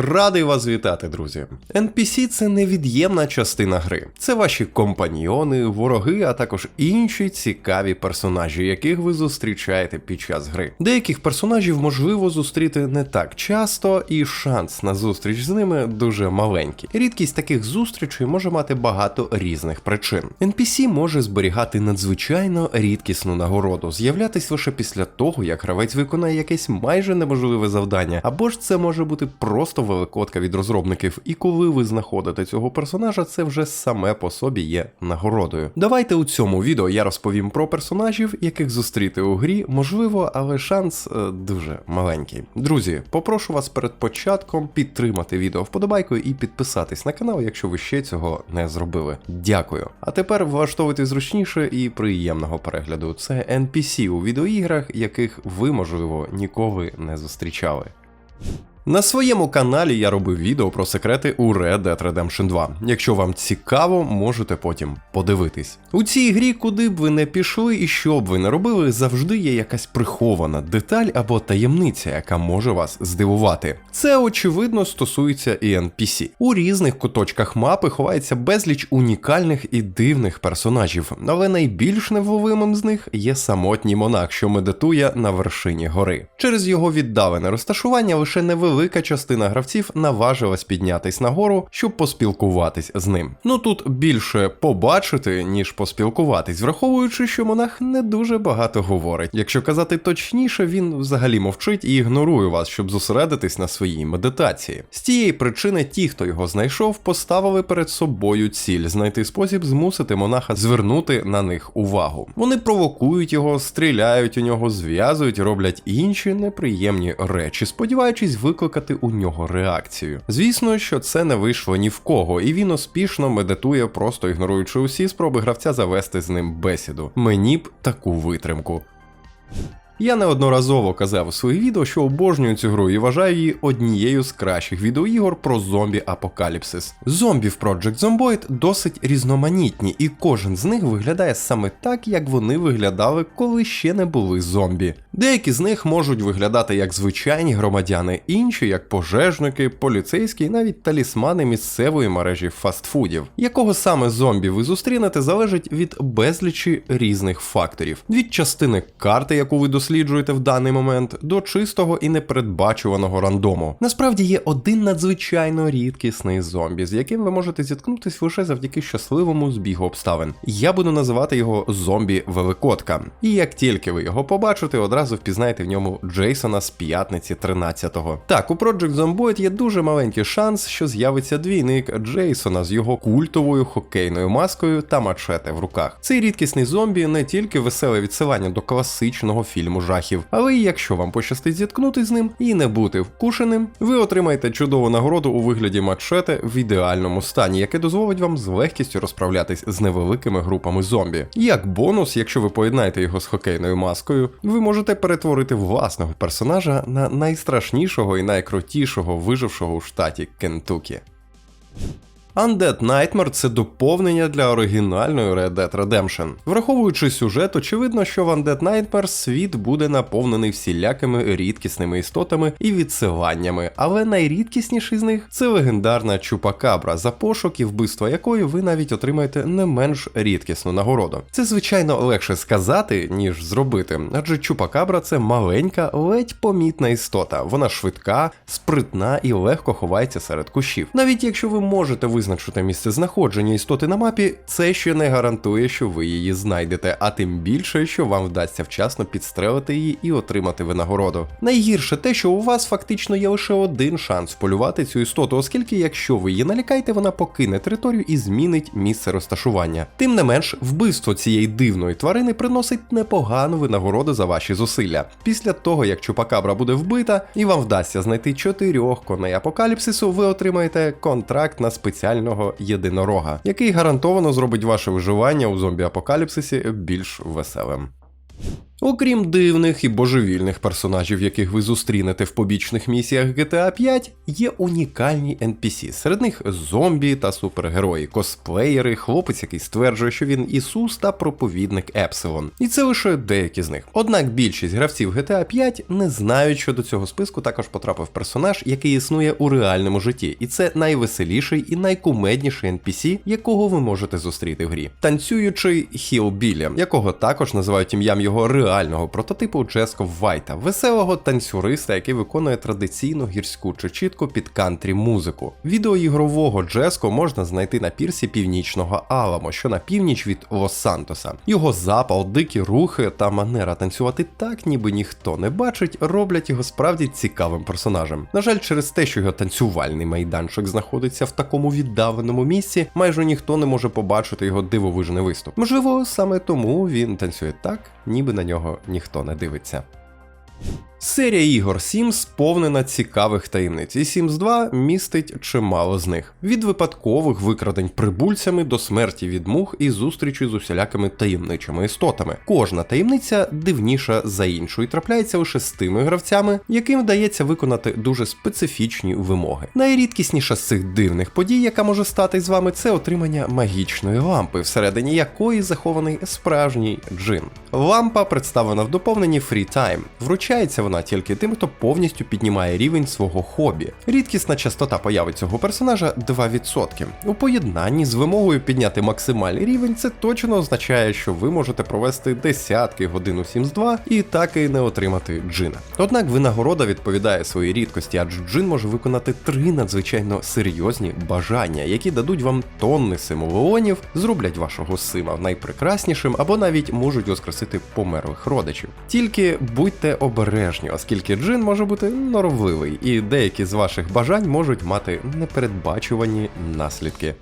Радий вас вітати, друзі. NPC це невід'ємна частина гри. Це ваші компаньйони, вороги, а також інші цікаві персонажі, яких ви зустрічаєте під час гри. Деяких персонажів можливо зустріти не так часто, і шанс на зустріч з ними дуже маленький. Рідкість таких зустрічей може мати багато різних причин. NPC може зберігати надзвичайно рідкісну нагороду, з'являтись лише після того, як гравець виконає якесь майже неможливе завдання, або ж це може бути просто великодка від розробників, і коли ви знаходите цього персонажа, це вже саме по собі є нагородою. Давайте у цьому відео я розповім про персонажів, яких зустріти у грі, можливо, але шанс е, дуже маленький. Друзі, попрошу вас перед початком підтримати відео вподобайкою і підписатись на канал, якщо ви ще цього не зробили. Дякую. А тепер влаштовуйте зручніше і приємного перегляду. Це NPC у відеоіграх, яких ви, можливо, ніколи не зустрічали. На своєму каналі я робив відео про секрети у Red Dead Redemption 2. Якщо вам цікаво, можете потім подивитись. У цій грі, куди б ви не пішли і що б ви не робили, завжди є якась прихована деталь або таємниця, яка може вас здивувати. Це очевидно стосується і NPC. У різних куточках мапи ховається безліч унікальних і дивних персонажів, але найбільш невловимим з них є самотній монах, що медитує на вершині гори. Через його віддалене розташування лише невелика частина гравців наважилась піднятись нагору, щоб поспілкуватись з ним. Ну тут більше побачити, ніж поспілкуватись, враховуючи, що монах не дуже багато говорить. Якщо казати точніше, він взагалі мовчить і ігнорує вас, щоб зосередитись на своїй медитації. З тієї причини ті, хто його знайшов, поставили перед собою ціль знайти спосіб змусити монаха звернути на них увагу. Вони провокують його, стріляють у нього, зв'язують, роблять інші неприємні речі, сподіваючись викликати у нього реакцію. Звісно, що це не вийшло ні в кого, і він успішно медитує, просто ігноруючи усі спроби гравця завести з ним бесіду. Мені б таку витримку. Я неодноразово казав у своїх відео, що обожнюю цю гру і вважаю її однією з кращих відеоігор про зомбі-апокаліпсис. Зомбі в Project Zomboid досить різноманітні, і кожен з них виглядає саме так, як вони виглядали, коли ще не були зомбі. Деякі з них можуть виглядати як звичайні громадяни, інші як пожежники, поліцейські і навіть талісмани місцевої мережі фастфудів. Якого саме зомбі ви зустрінете, залежить від безлічі різних факторів: від частини карти, яку ви досліджуєте в даний момент, до чистого і непередбачуваного рандому. Насправді є один надзвичайно рідкісний зомбі, з яким ви можете зіткнутися лише завдяки щасливому збігу обставин. Я буду називати його зомбі Великодка. І як тільки ви його побачите, одразу впізнаєте в ньому Джейсона з п'ятниці 13-го. Так, у Project Zomboid є дуже маленький шанс, що з'явиться двійник Джейсона з його культовою хокейною маскою та мачете в руках. Цей рідкісний зомбі не тільки веселе відсилання до класичного фільму жахів, але й якщо вам пощастить зіткнутися з ним і не бути вкушеним, ви отримаєте чудову нагороду у вигляді мачете в ідеальному стані, яке дозволить вам з легкістю розправлятись з невеликими групами зомбі. Як бонус, якщо ви поєднаєте його з хокейною маскою, ви можете перетворити власного персонажа на найстрашнішого і найкрутішого вижившого у штаті Кентукі. Undead Nightmare – це доповнення для оригінальної Red Dead Redemption. Враховуючи сюжет, очевидно, що в Undead Nightmare світ буде наповнений всілякими рідкісними істотами і відсиланнями, але найрідкісніший з них це легендарна Чупакабра, за пошук і вбивство якої ви навіть отримаєте не менш рідкісну нагороду. Це, звичайно, легше сказати, ніж зробити, адже Чупакабра це маленька, ледь помітна істота. Вона швидка, спритна і легко ховається серед кущів. Навіть якщо ви можете визначити місце знаходження істоти на мапі, це ще не гарантує, що ви її знайдете, а тим більше, що вам вдасться вчасно підстрелити її і отримати винагороду. Найгірше те, що у вас фактично є лише один шанс полювати цю істоту, оскільки, якщо ви її налякаєте, вона покине територію і змінить місце розташування. Тим не менш, вбивство цієї дивної тварини приносить непогану винагороду за ваші зусилля. Після того, як Чупакабра буде вбита, і вам вдасться знайти чотирьох коней апокаліпсису, ви отримаєте контракт на спеціального єдинорога, який гарантовано зробить ваше виживання у зомбі-апокаліпсисі більш веселим. Окрім дивних і божевільних персонажів, яких ви зустрінете в побічних місіях GTA 5, є унікальні NPC. Серед них зомбі та супергерої, косплеєри, хлопець, який стверджує, що він Ісус та проповідник Епсилон. І це лише деякі з них. Однак більшість гравців GTA 5 не знають, що до цього списку також потрапив персонаж, який існує у реальному житті, і це найвеселіший і найкумедніший NPC, якого ви можете зустріти в грі. Танцюючий Хіл Хілбілі, якого також називають ім'ям його реального прототипу Джеско Вайта, веселого танцюриста, який виконує традиційну гірську чечітку під кантрі музику. Відео ігрового Джеско можна знайти на пірсі північного Аламо, що на північ від Лос-Сантоса. Його запал, дикі рухи та манера танцювати так, ніби ніхто не бачить, роблять його справді цікавим персонажем. На жаль, через те, що його танцювальний майданчик знаходиться в такому віддаленому місці, майже ніхто не може побачити його дивовижний виступ. Можливо, саме тому він танцює так, ніби на нього ніхто не дивиться. Серія ігор Sims сповнена цікавих таємниць, і Sims 2 містить чимало з них: від випадкових викрадень прибульцями до смерті від мух і зустрічі з усілякими таємничими істотами. Кожна таємниця дивніша за іншу і трапляється лише з тими гравцями, яким вдається виконати дуже специфічні вимоги. Найрідкісніша з цих дивних подій, яка може стати з вами, це отримання магічної лампи, всередині якої захований справжній джин. Лампа представлена в доповненні Free Time. Вручається вона тільки тим, хто повністю піднімає рівень свого хобі. Рідкісна частота появи цього персонажа 2%. У поєднанні з вимогою підняти максимальний рівень, це точно означає, що ви можете провести десятки годин у Sims 2 і так і не отримати джина. Однак винагорода відповідає своїй рідкості, адже джин може виконати три надзвичайно серйозні бажання, які дадуть вам тонни симоволонів, зроблять вашого сима найпрекраснішим або навіть можуть воскресити померлих родичів. Тільки будьте обережні, оскільки джин може бути норовливий, і деякі з ваших бажань можуть мати непередбачувані наслідки.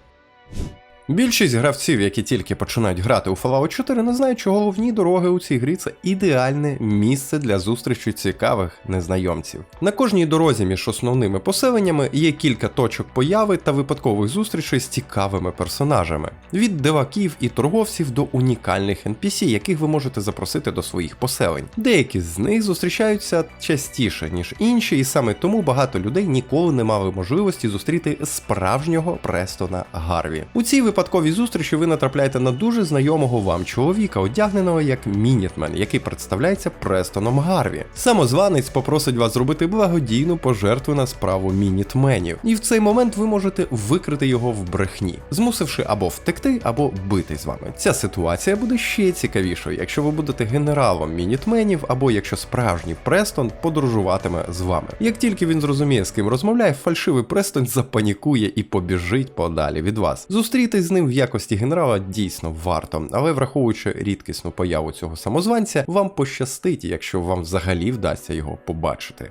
Більшість гравців, які тільки починають грати у Fallout 4, не знають, що головні дороги у цій грі це ідеальне місце для зустрічі цікавих незнайомців. На кожній дорозі між основними поселеннями є кілька точок появи та випадкових зустрічей з цікавими персонажами, від диваків і торговців до унікальних NPC, яких ви можете запросити до своїх поселень. Деякі з них зустрічаються частіше, ніж інші, і саме тому багато людей ніколи не мали можливості зустріти справжнього Престона Гарві. У цій випадковій зустрічі ви натрапляєте на дуже знайомого вам чоловіка, одягненого як Мінітмен, який представляється Престоном Гарві. Самозванець попросить вас зробити благодійну пожертву на справу мінітменів, і в цей момент ви можете викрити його в брехні, змусивши або втекти, або бити з вами. Ця ситуація буде ще цікавішою, якщо ви будете генералом мінітменів, або якщо справжній Престон подорожуватиме з вами. Як тільки він зрозуміє, з ким розмовляє, фальшивий Престон запанікує і побіжить подалі від вас. Зустрітись з ним в якості генерала дійсно варто, але враховуючи рідкісну появу цього самозванця, вам пощастить, якщо вам взагалі вдасться його побачити.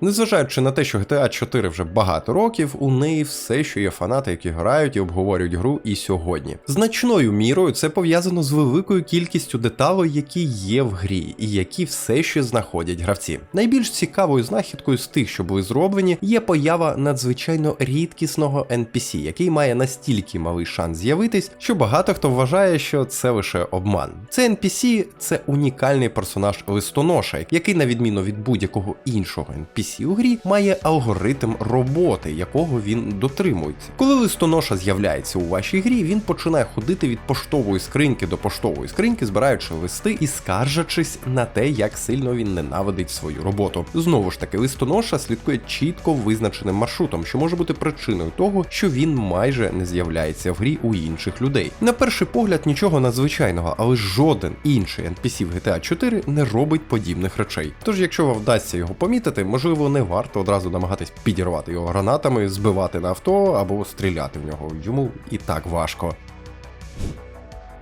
Незважаючи на те, що GTA 4 вже багато років, у неї все, що є фанати, які грають і обговорюють гру і сьогодні. Значною мірою це пов'язано з великою кількістю деталей, які є в грі, і які все ще знаходять гравці. Найбільш цікавою знахідкою з тих, що були зроблені, є поява надзвичайно рідкісного NPC, який має настільки малий шанс з'явитись, що багато хто вважає, що це лише обман. Це NPC – це унікальний персонаж листоноша, який, на відміну від будь-якого іншого NPC, NPC у грі має алгоритм роботи, якого він дотримується. Коли листоноша з'являється у вашій грі, він починає ходити від поштової скриньки до поштової скриньки, збираючи листи і скаржачись на те, як сильно він ненавидить свою роботу. Знову ж таки, листоноша слідкує чітко визначеним маршрутом, що може бути причиною того, що він майже не з'являється в грі у інших людей. На перший погляд нічого надзвичайного, але жоден інший NPC в GTA 4 не робить подібних речей. Тож, якщо вам вдасться його помітити, можливо можливо, не варто одразу намагатись підірвати його гранатами, збивати на авто або стріляти в нього. Йому і так важко.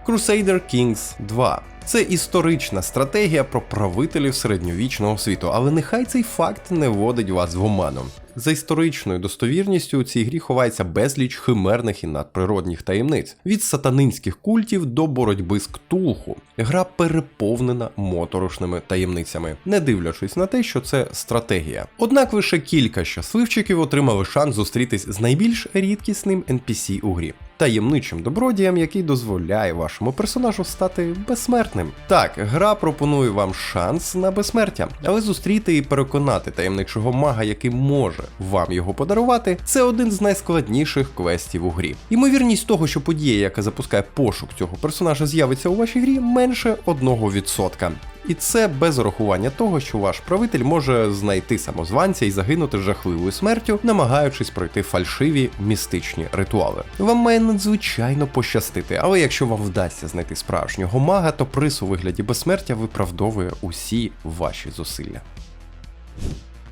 Crusader Kings 2 це історична стратегія про правителів середньовічного світу, але нехай цей факт не вводить вас в оману. За історичною достовірністю у цій грі ховається безліч химерних і надприродних таємниць від сатанинських культів до боротьби з ктулху. Гра переповнена моторошними таємницями, не дивлячись на те, що це стратегія. Однак лише кілька щасливчиків отримали шанс зустрітись з найбільш рідкісним NPC у грі. Таємничим добродієм, який дозволяє вашому персонажу стати безсмертним. Безсмертним? Так, гра пропонує вам шанс на безсмертя, але зустріти і переконати таємничого мага, який може вам його подарувати, це один з найскладніших квестів у грі. Ймовірність того, що подія, яка запускає пошук цього персонажа, з'явиться у вашій грі, менше 1%. І це без урахування того, що ваш правитель може знайти самозванця і загинути жахливою смертю, намагаючись пройти фальшиві містичні ритуали. Вам має надзвичайно пощастити, але якщо вам вдасться знайти справжнього мага, то приз у вигляді безсмертя виправдовує усі ваші зусилля.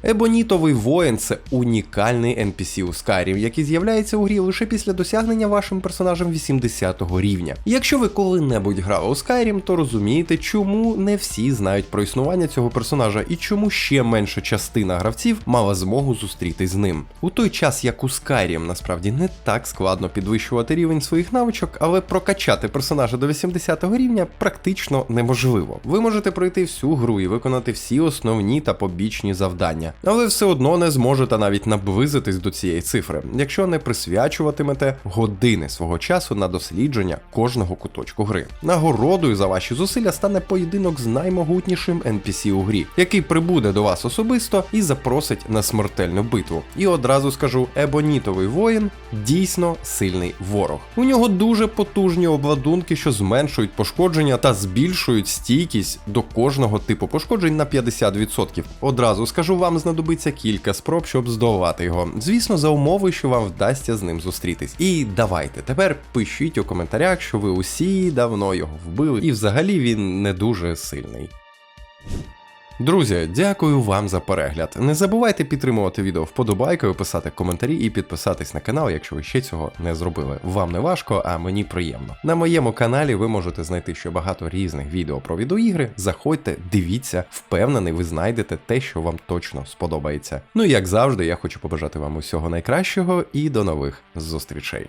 Ебонітовий воїн це унікальний NPC у Skyrim, який з'являється у грі лише після досягнення вашим персонажем 80-го рівня. Якщо ви коли-небудь грали у Skyrim, то розумієте, чому не всі знають про існування цього персонажа і чому ще менша частина гравців мала змогу зустрітись з ним. У той час, як у Skyrim насправді не так складно підвищувати рівень своїх навичок, але прокачати персонажа до 80-го рівня практично неможливо. Ви можете пройти всю гру і виконати всі основні та побічні завдання але все одно не зможете навіть наблизитись до цієї цифри, якщо не присвячуватимете години свого часу на дослідження кожного куточку гри. Нагородою за ваші зусилля стане поєдинок з наймогутнішим NPC у грі, який прибуде до вас особисто і запросить на смертельну битву. І одразу скажу: ебонітовий воїн дійсно сильний ворог. У нього дуже потужні обладунки, що зменшують пошкодження та збільшують стійкість до кожного типу пошкоджень на 50%. Одразу скажу вам знадобиться кілька спроб, щоб здолати його. Звісно, за умови, що вам вдасться з ним зустрітись. І давайте тепер пишіть у коментарях, що ви усі давно його вбили, і взагалі він не дуже сильний. Друзі, дякую вам за перегляд. Не забувайте підтримувати відео вподобайкою, писати коментарі і підписатись на канал, якщо ви ще цього не зробили. Вам не важко, а мені приємно. На моєму каналі ви можете знайти ще багато різних відео про відеоігри. Заходьте, дивіться, впевнений, ви знайдете те, що вам точно сподобається. Ну і як завжди, я хочу побажати вам усього найкращого і до нових зустрічей.